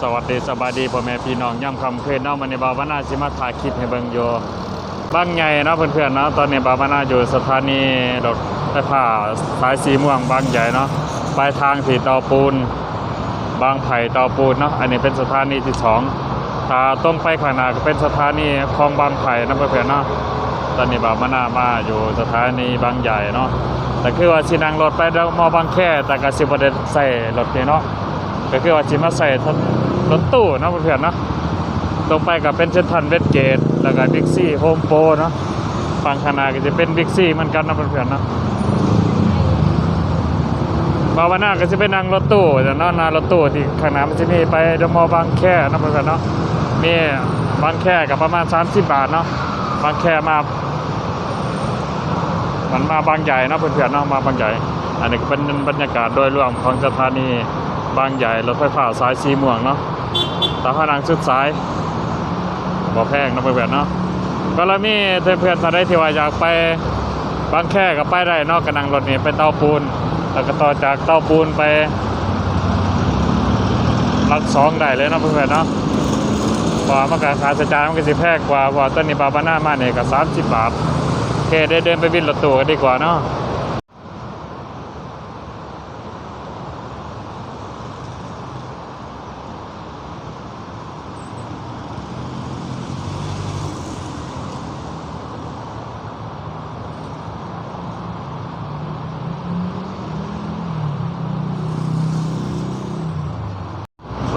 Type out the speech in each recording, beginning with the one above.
สวัสดีสบายดีพ่อแม่พี่น้องย่ำคำเคืนเนาะมันในบาวนาสิมาถ่ายคลิปให้เบิ่งอยู่บางใหญ่เนาะเพื่อนๆเนาะตอนนี้บาวนาอยู่สถานีรถไฟฟ้าสายสีม่วงบางใหญ่เนาะปลายทางสีตาปูน บางไผ่ตาปูนเนาะอันนี้เป็นสถานีที่สองถ้าตรงไปข้างหน้าก็เป็นสถานีคลองบางไผ่นะเพื่อนๆเนาะตอนนี้บาวนามาอยู่สถานีบางใหญ่เนาะแต่คือว่าสินังรถไปเดมอบางแค่แต่ก็สิบ่ได้ใส่รถนี่เนาะก็คือว่าจิมาใส่ท รถตู้เนาะเพื่อนๆเนาะตรงไปกับเป็นเซนทรัลเวสเกตแล้วก็บิ๊กซี่โฮมโปรเนาะฝั่งขนาก็จะเป็นบิ๊กซี่เหมือนกันนะเพื่อนๆเนาะบาวานาก็จะไปนั่งรถตู้แต่นาะนารถตู้ที่ข้างหน้ามันจะมีไปเดมอบางแคเนะเพื่อนๆเนาะมีบางแคกับประมาณ 30 บาทเนาะบางแคมามันมาบางใหญ่นะเพื่อนๆเนาะมาบางใหญ่ อันนี้ก็เป็นบรรยากาศโดยรวมของสถานีบางใหญ่รถไฟฟ้าสายสีม่วงเนาะ ตาพนังสุดสายบ่แพงนะเพื่อนเนาะก็แล้วมีเพื่อนๆท่านใดที่ว่าอยากไปบางแค่ก็ไปได้นาะกระนังรถนี่ไปเต้าปูน แล้วก็ต่อจากเต้าปูนไปหลักสองได้เลยนะเพื่อนๆเนาะเพราะว่ามันก็ค่าใช้จ่ายมันก็สิแพงกว่าเพราะว่าต้นนี้บาบาน่ามาเนี่ยก็30บบาทโอเคได้เดินไปบินรถตู้กันดีกว่าเนาะ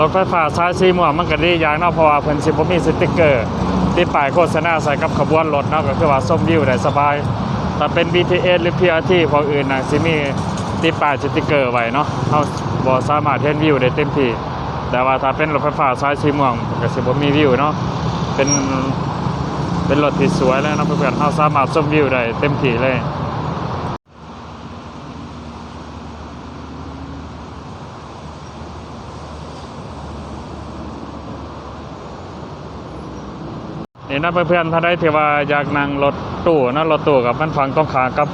ถไฟฟ้าสายสีม่วงมันก็ดีอย่างนาะเพราะว่าเพิ่นสิบ่มีสติ๊กเกอร์ติดป้ายโฆษณาใส่กับขบวนรถเนาะก็คือว่าส้มวิวได้สบายถ้าเป็น BTS หรือ PRT พวกอื่นน่ะสิมีติดป้ายสติ๊กเกอร์ไว้เนาะเฮาบ่สามารถเห็นวิวได้เต็มที่แต่ว่าถ้าเป็นรถไฟฟ้าสายสีม่วงก็สิบ่มีวิวเนาะเป็นเป็นรถที่สวยแล้วนาะเพื่อนๆเฮาสามารถชมวิวได้เต็มที่เลย นี่นะเพื่อนๆถ้าได้ที่ว่าอยากนั่งรถตู้นะรถตู้กับมันฝังตรงขากับ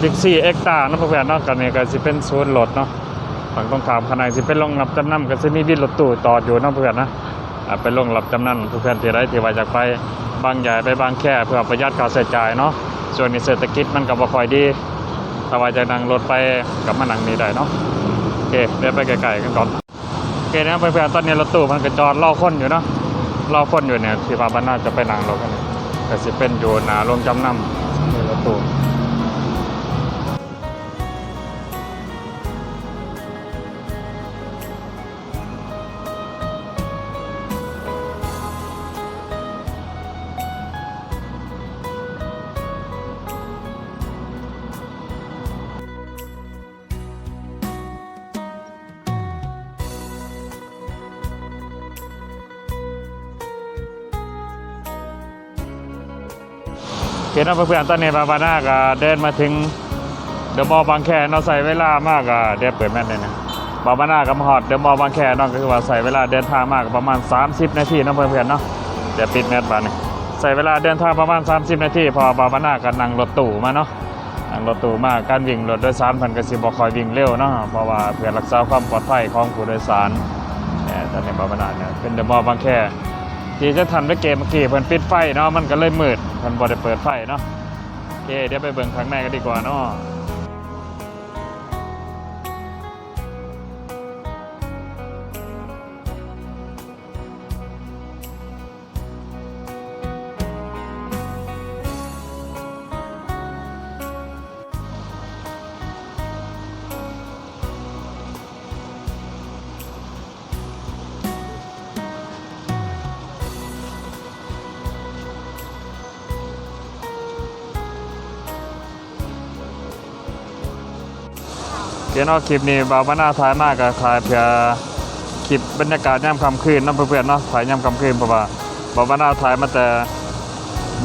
บิ๊กซี่เอ็กตานะเพื่อนๆนาะกันนี่ก็สิเป็นศูนย์รถเนาะฝั่งตรงขามขางสิเป็นโรงรับจำนำก็สิมีวินรถตู้จอดอยู่นาะเพื่อนนะเป็นโรงรับจำนำเพื่อนๆที่ได้ที่ว่าอยากไปบางใหญ่ไปบางแค่เพื่อประหยัดค่าใช้จ่ายเนาะส่วนนี้เศรษฐกิจมันก็บ่ค่อยดีถ้าว่าจะนั่งรถไปกับมานั่งนี่ได้เนาะโอเคเดี๋ยวไปไกลๆกันก่อนโอเคนะเพื่อนๆตอนนี้รถตู้มันก็จอดรอคนอยู่เนาะ เราคนอยู่เนี่ยที่ว่าบ้านน่าจะไปนางรถกันเนี่ยแต่สิเป็นอยู่หนาลงจำนำในรถตู้ เห็นว่าเพื่อนๆตอนนี้บาบาน่าก็เดินมาถึงเดอะมอลล์บางแคเนาใส่เวลามากอะเดี๋ยวเปิดแม่นเลยนะบาบาน่ากับฮอดเดอะมอลล์บางแคเนาะก็คือว่าใส่เวลาเดินทางมากประมาณ 30 นาทีเนาะเพื่อนๆเนาะเดี๋ยวปิดแมทบานี่ใส่เวลาเดินทางประมาณ 30 นาทีพอบาบาน่าก็นั่งรถตู้มาเนาะนั่งรถตู้มาการวิ่งรถโดยสารพันก็สิบ่ค่อยวิ่งเร็วเนาะเพราะว่าเพื่อรักษาความปลอดภัยของผู้โดยสารเนี่ยตอนนี้บาบาน่าเนี่ยเป็นเดอะมอลล์บางแค ที่จะทำด้วยเกมเมื่อกี้เพิ่นปิดไฟเนาะมันก็เลยมืดเพิ่นบ่ได้เปิดไฟเนาะโอเคเดี๋ยวไปเบิ่งข้างในกันดีกว่าเนาะ เดี๋ยวเนาะคลิปนี้บาวบานหน้าท้ายมากก็คลายเพื่อคลิปบรรยากาศยามค่ำคืนเนาะเพื่อนๆเนาะถ่ายยามค่ำคืนเพราะว่าบาวบานหน้าถ่ายมาแต่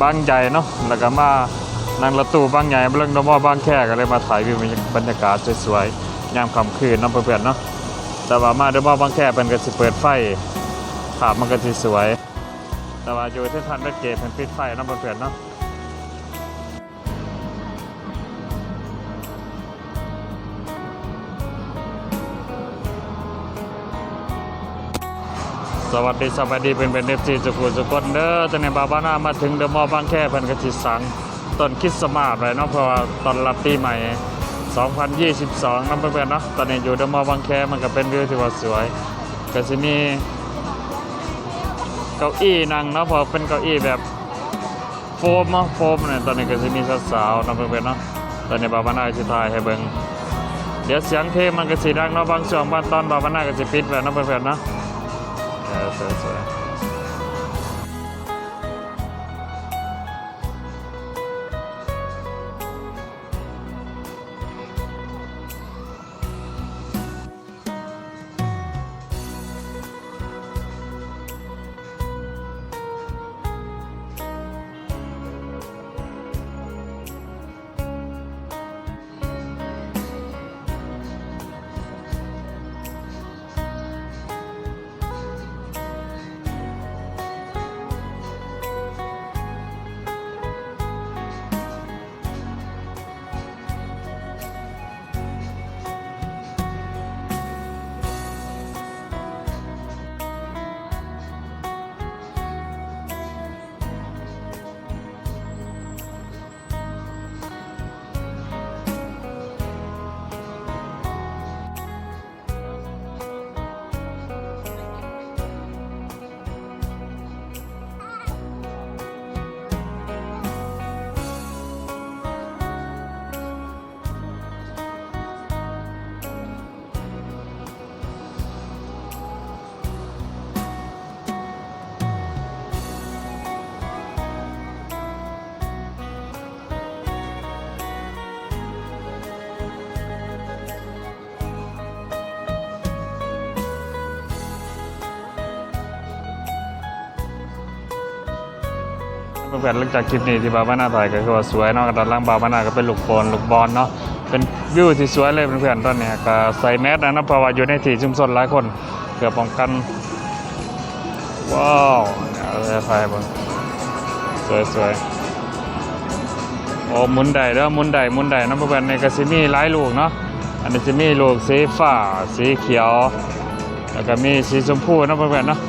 บางใหญ่เนาะแล้วก็มานั่งรถตู้บางใหญ่เรื่องนมอบางแค่ก็เลยมาถ่ายวิวบรรยากาศสวยๆยามค่ำคืนเนาะเพื่อนๆเนาะแต่ว่ามาดมอบางแค่เพิ่นก็สิเปิดไฟภาพมันก็สิสวย แต่ว่าอยู่ที่ทันเวทเกตเพิ่นปิดไฟนาะเพื่อนๆเนาะ สวัสดีสวัสดีเป็นเป็นเอฟซีสุขุสุคนเด้อตอนนี้บาบานามาถึงเดอะมอลล์บางแคเพิ่นก็สิสังต้นคริสต์มาสเลยเนาะเพราะว่าตอนรับปีใหม่ 2022นำเพื่อนๆเนาะตอนนี้อยู่เดอะมอลล์บางแคมันก็เป็นวิวที่ว่าสวยก็สิมีเก้าอี้นั่งเนาะเพอเป็นเก้าอี้แบบโฟมเนาะโฟมเนี่ยตอนนี้ก็สิมีสาวๆนำเพื่อนๆเนาะตอนนี้บาบานาสิถ่ายให้เบิ่งเดี๋ยวเสียงเพลงมันก็สิดังเนาะบางช่วงบางตอนบาบานาก็สิปิดไว้เนาะเพื่อนๆเนาะ เออส วยสวยเพื่อนหลังจากคลิปนี้ที่บาบานาถ่ายก็คือว่าสวยเนาะด้านล่างบาบานาก็เป็นลูกโป่งลูกบอลเนาะเป็นวิวที่สวยเลยเพื่อนๆตอนนี้ก็ใส่แมสนะนาะเพราะว่าอยู่ในที่ชุมชนหลายคนเพื่อป้องกันว้าวเอาเลยถ่ายบ้างสวยๆโอ้หมุนได้เด้อหมุนได้หมุนได้น้ำเพื่อนในกระสิมีหลายลูกเนาะอันนี้จะมีลูกสีฟ้าสีเขียว แล้วก็มีสีชมพูน้ำเพื่อนเนาะ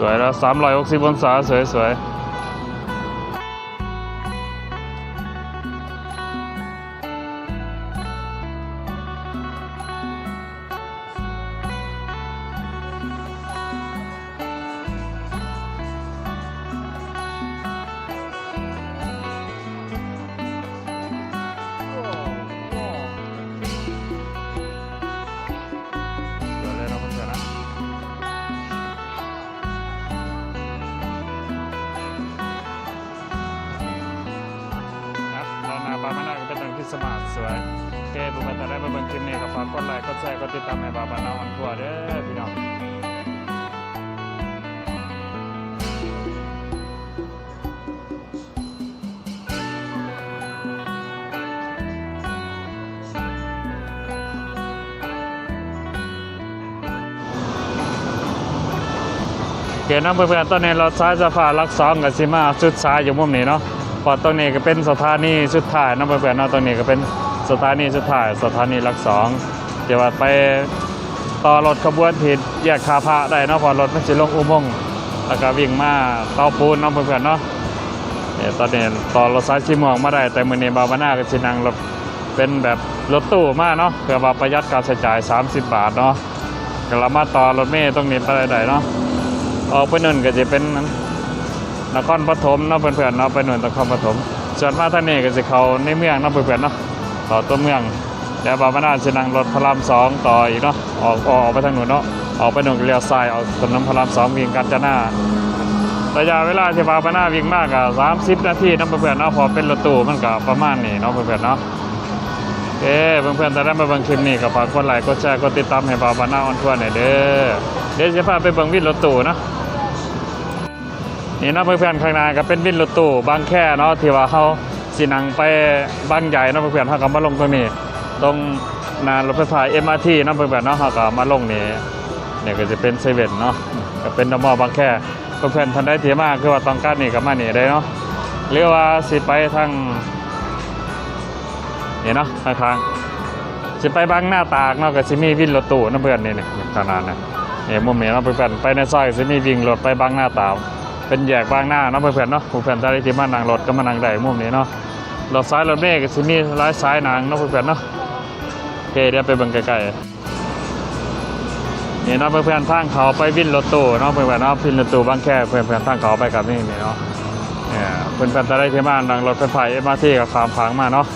สวยแล้วสามร้อยหกสิบองศาสวยสวย เบิ่งคลิปนี้ก็ฝากกดไลค์กดแชร์กดติดตามให้บาบานาออนทั่วเด้อพี่น้องเขียนน้ำเพื่อนๆตอนนี้เราซ้ายสะพานลักสองกับซิมาสุดซ้ายอยู่มุมนี้เนาะพอตรงนี้ก็เป็นสถานีสุดท้ายน้ำเพื่อนๆเนาะตรงนี้ก็เป็น สถานีสุดท้ายสถานีลักสองเดี๋ยวไปต่อรถขบวนผิดแยกคาพระได้เนาะพอรถมันจะลงอุโมงค์แล้วก็วิ่งมาเตาปูนเน้ำเพื่อนๆเนาะเนี่ยตอนนี้ต่อรถสายชิมวงมาได้แต่มือนี้บาวนาก็ชินังรถเป็นแบบรถตู้มากเนาะเพื่อว่าประหยัดการใช้จ่าย 30 บาทเนาะก็เรามาต่อรถเมล์ตรงนี้ไปได้เนาะออกไปนู่นก็จะเป็นนครปฐมเนาะเพื่อนๆเนาะไปนู่นนครปฐมส่วนมาท่างนี้ก็จะเขาในเมืองเนาะเพื่อนๆเนาะ ต่อตัวเมืองแล้วบาบานาจะนั่งรถพระรามสองต่ออีกเนาะออกออกไปทางนู่นเนาะออกไปนู่นก็เลี้ยวซ้ายออกถนนพระรามสองวิ่งกาญจนาระยะเวลาที่บาบานาวิ่งมากอะสามสิบนาทีนาะเพื่อนเนาะพอเป็นรถตู้มันก็ประมาณนี้เนาะเพื่อนเนาะโอเคเพื่อนๆแต่ได้มาบิ่งคลิปนี้ก็ฝากกดไลค์กดแชร์กดติดตามให้บาบานาออนทัวร์หน่อยเด้อเดี๋ยวจะพาไปบิ่งวินรถตู้เนาะนี่นาะเพื่อนๆข้างหน้าก็เป็นวินรถตู้บางแค่เนาะที่ว่าเขา สินังไปบางใหญ่นะเพื่อนๆเขาก็มาลงตรงนี้ ตรงนานรถไฟฟ้า MRT นะเพื่อนๆเนาะเขาก็มาลงนี่เนี่ยก็จะเป็นเซเว่นเนาะก็เป็นดมอบางแค่เพื่อนๆท่านได้เทียมากคือว่าต้องการนี่ก็มานี่ได้เนาะหรือว่าสิไปทางนี่เนาะทางทางสิไปบางหน้าตากเนาะก็สิมีวินรถตู้นะเพื่อนนี่นี่ขนาดนั้นนี่มุมนี้เนาะเพื่อนๆไปในซอยสิมีวิ่งรถไปบางหน้าตากเป็นแยกบางหน้าเนาะเพื่อนๆเนาะผู้เพื่อนได้ที่มานั่งรถก็มานั่งได้มุมนี้เนาะ รถซ้ายรถเมล์ก็สิมีหลายสายนังเนาะเพื่อนๆเนาะโอเคเดี๋ยวไปเบิ่งใกล้ๆนี่เนาะเพื่อนๆทางเขาไปวินรถตู้เนาะเพื่อนๆเนาะวินรถตู้บางแค่เพื่อนๆทางเขาไปกับนี่นี่เนาะเนี่ยเพื่อนๆจะได้ที่มานังรถไฟฟ้าเอ็มอาร์ทีกับขามพังมาเนาะ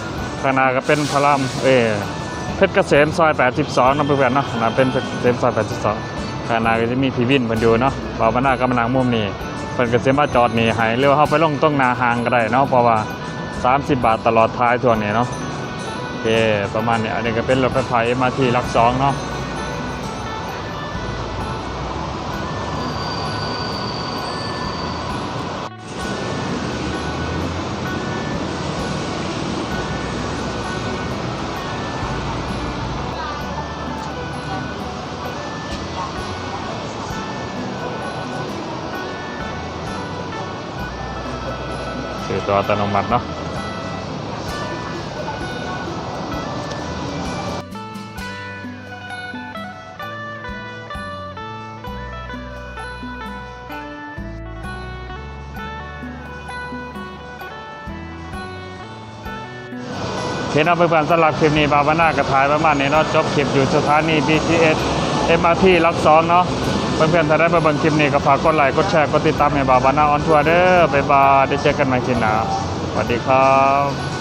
ข้างหน้าก็เป็นพระรามเอเพชรเกษมซอย 82นะเพื่อนๆเนาะน่าเป็นเพชรเกษมซอย 82ข้างหน้าก็จะมีพีวินเพิ่นอยู่เนาะบ่าวมาหน้าก็มานั่งมุมนี้เพิ่นเกษมมาจอดนี่ให้เร็วเฮาไปลงตรงหนาหางก็ได้เนาะเพราะว่า 30 บาทตลอดท้ายทั่วนี้เนาะโอเคประมาณนี้อันนี้ก็เป็นรถไฟฟ้าเอ็มาร์ทีลักสองเนาะตัวอัตโนมัติเนาะ เห็นเอาะเพื่อนๆสลับคลิปนี้บาวาน่ากระถ่ายประมาณนี้เนาะจบคลิปอยู่สถานี BTS MRT ลักสองเนาะเพื่อนๆถ้าได้ไปเบิ่งคลิปนี้ก็ฝากกดไลค์กดแชร์กดติดตามให้บาวาน่าออนทัวร์เด้อบ๊ายบายได้เจอกันใหม่คลิปหน้าสวัสดีครับ